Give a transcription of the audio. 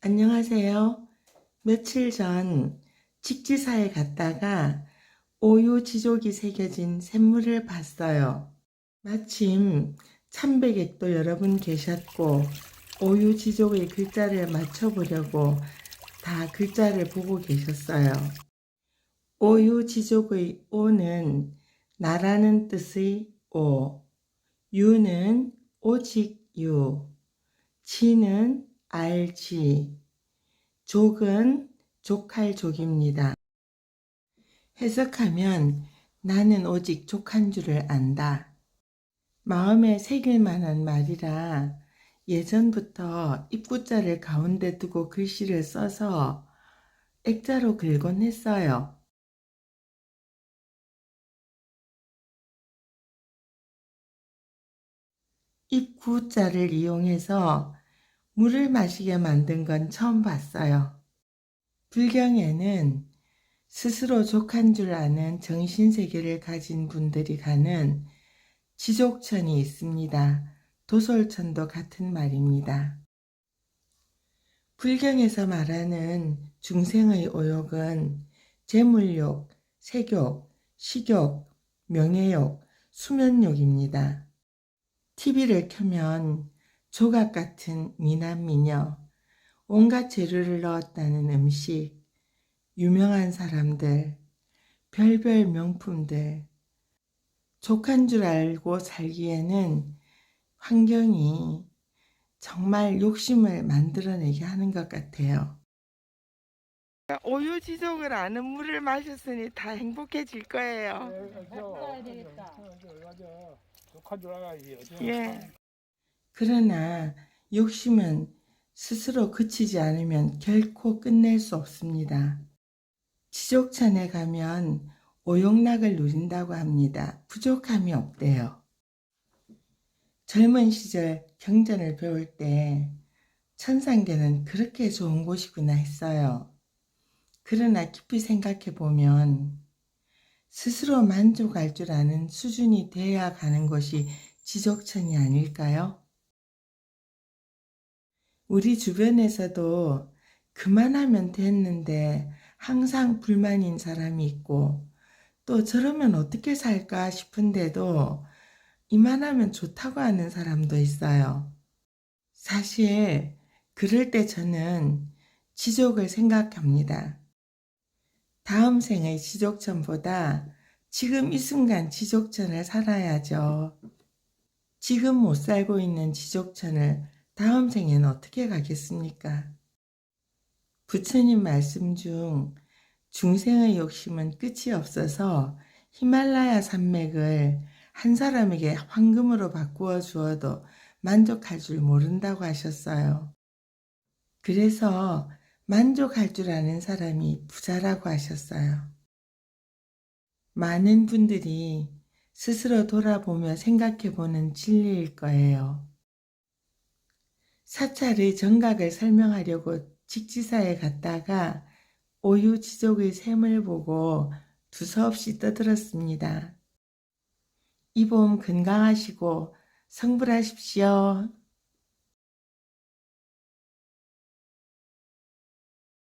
안녕하세요. 며칠 전 직지사에 갔다가 오유 지족이 새겨진 샘물을 봤어요. 마침 참배객도 여러분 계셨고 오유 지족의 글자를 맞춰보려고 다 글자를 보고 계셨어요. 오유 지족의 오는 나라는 뜻의 오, 유는 오직 유, 치는 알지, 족은 족할 족입니다. 해석하면 나는 오직 족한 줄을 안다. 마음에 새길 만한 말이라 예전부터 입구자를 가운데 두고 글씨를 써서 액자로 긁곤 했어요. 입구자를 이용해서 물을 마시게 만든 건 처음 봤어요. 불경에는 스스로 족한 줄 아는 정신세계를 가진 분들이 가는 지족천이 있습니다. 도솔천도 같은 말입니다. 불경에서 말하는 중생의 오욕은 재물욕, 색욕, 식욕, 명예욕, 수면욕입니다. TV를 켜면 조각 같은 미남 미녀, 온갖 재료를 넣었다는 음식, 유명한 사람들, 별별 명품들, 족한 줄 알고 살기에는 환경이 정말 욕심을 만들어내게 하는 것 같아요. 오유지족을 아는 물을 마셨으니 다 행복해질 거예요. 해야 되겠다. 욕한 줄 알아야지. 예. 그러나 욕심은 스스로 그치지 않으면 결코 끝낼 수 없습니다. 지족천에 가면 오용락을 누린다고 합니다. 부족함이 없대요. 젊은 시절 경전을 배울 때 천상계는 그렇게 좋은 곳이구나 했어요. 그러나 깊이 생각해 보면 스스로 만족할 줄 아는 수준이 돼야 가는 것이 지족천이 아닐까요? 우리 주변에서도 그만하면 됐는데 항상 불만인 사람이 있고 또 저러면 어떻게 살까 싶은데도 이만하면 좋다고 하는 사람도 있어요. 사실 그럴 때 저는 지족을 생각합니다. 다음 생의 지족천보다 지금 이 순간 지족천을 살아야죠. 지금 못 살고 있는 지족천을 다음 생에는 어떻게 가겠습니까? 부처님 말씀 중 중생의 욕심은 끝이 없어서 히말라야 산맥을 한 사람에게 황금으로 바꾸어 주어도 만족할 줄 모른다고 하셨어요. 그래서 만족할 줄 아는 사람이 부자라고 하셨어요. 많은 분들이 스스로 돌아보며 생각해 보는 진리일 거예요. 사찰의 정각을 설명하려고 직지사에 갔다가 오유지족의 샘을 보고 두서없이 떠들었습니다. 이봄 건강하시고 성불하십시오.